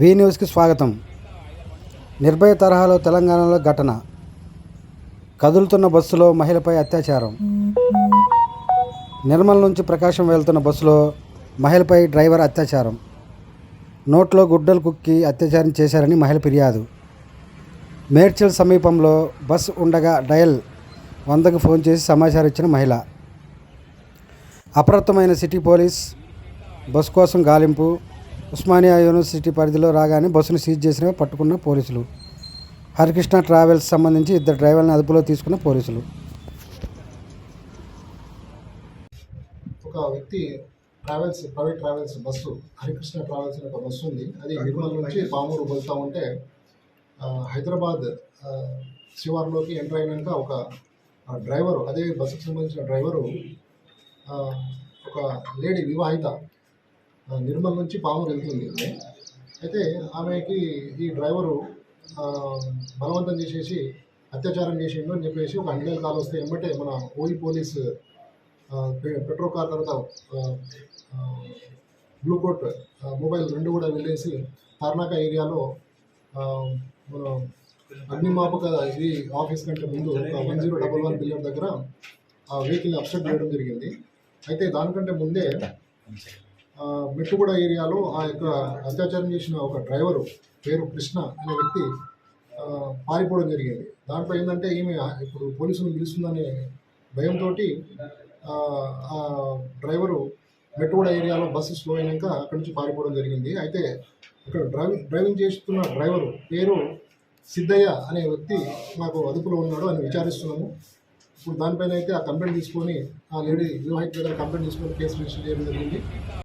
వి న్యూస్కి స్వాగతం. నిర్భయ తరహాలో తెలంగాణలో ఘటన. కదులుతున్న బస్సులో మహిళపై అత్యాచారం. నిర్మల్ నుంచి ప్రకాశం వెళ్తున్న బస్సులో మహిళపై డ్రైవర్ అత్యాచారం. నోట్లో గుడ్డలు కుక్కి అత్యాచారం చేశారని మహిళ ఫిర్యాదు. మేడ్చల్ సమీపంలో బస్ ఉండగా డయల్ వందకు ఫోన్ చేసి సమాచారం ఇచ్చిన మహిళ. అప్రమత్తమైన సిటీ పోలీస్ బస్సు కోసం గాలింపు ఉస్మానియా యూనివర్సిటీ పరిధిలో రాగానే బస్సును సీజ్ చేసిన పట్టుకున్న పోలీసులు. హరికృష్ణ ట్రావెల్స్ సంబంధించి ఇద్దరు డ్రైవర్లను అదుపులో తీసుకున్న పోలీసులు. ఒక వ్యక్తి travels private travels bus Harikrishna travels అనే ఒక బస్సు ఉంది. అది నిర్మల్ నుంచి పామూరు వెళ్తూ ఉంటే హైదరాబాద్ శివార్లోకి ఎంటర్ అయినాక ఒక డ్రైవరు అదే బస్సుకు సంబంధించిన డ్రైవరు ఒక లేడీ వివాహిత నిర్మల్ నుంచి పామూరు వెళ్తుంది అయితే ఆమెకి ఈ డ్రైవరు బలవంతం చేసేసి అత్యాచారం చేసిండు అని చెప్పేసి ఒక అన్ని కాల్ వస్తే ఏమంటే మన ఓయి పోలీస్ పె- పెట్రోల్ కార్ తర్వాత బ్లూ కోట్ మొబైల్ రెండు కూడా వెళ్ళేసి తార్నాక ఏరియాలో మన అగ్నిమాపక ఇది ఆఫీస్ కంటే ముందు one zero double one billion దగ్గర ఆ వెహికల్ని అప్సెట్ చేయడం జరిగింది. అయితే దానికంటే ముందే మెట్టుగూడ ఏరియాలో ఆ యొక్క అత్యాచారం చేసిన ఒక డ్రైవరు పేరు కృష్ణ అనే వ్యక్తి పారిపోవడం జరిగింది. దాంట్లో ఏంటంటే ఈమె ఇప్పుడు పోలీసులు పిలుస్తుందనే భయంతో ఆ డ్రైవరు మెట్టుగూడ ఏరియాలో బస్సు స్లో అయినాక అక్కడి నుంచి పారిపోవడం జరిగింది. అయితే ఇక్కడ డ్రైవింగ్ డ్రైవింగ్ చేస్తున్న డ్రైవరు పేరు సిద్ధయ్య అనే వ్యక్తి మాకు అదుపులో ఉన్నాడు అని విచారిస్తున్నాము. ఇప్పుడు దానిపైన అయితే ఆ కంప్లైంట్ తీసుకొని ఆ లేడీ వివాహిత దగ్గర కంప్లైంట్ తీసుకొని కేసు రిజిస్టర్ చేయడం జరిగింది.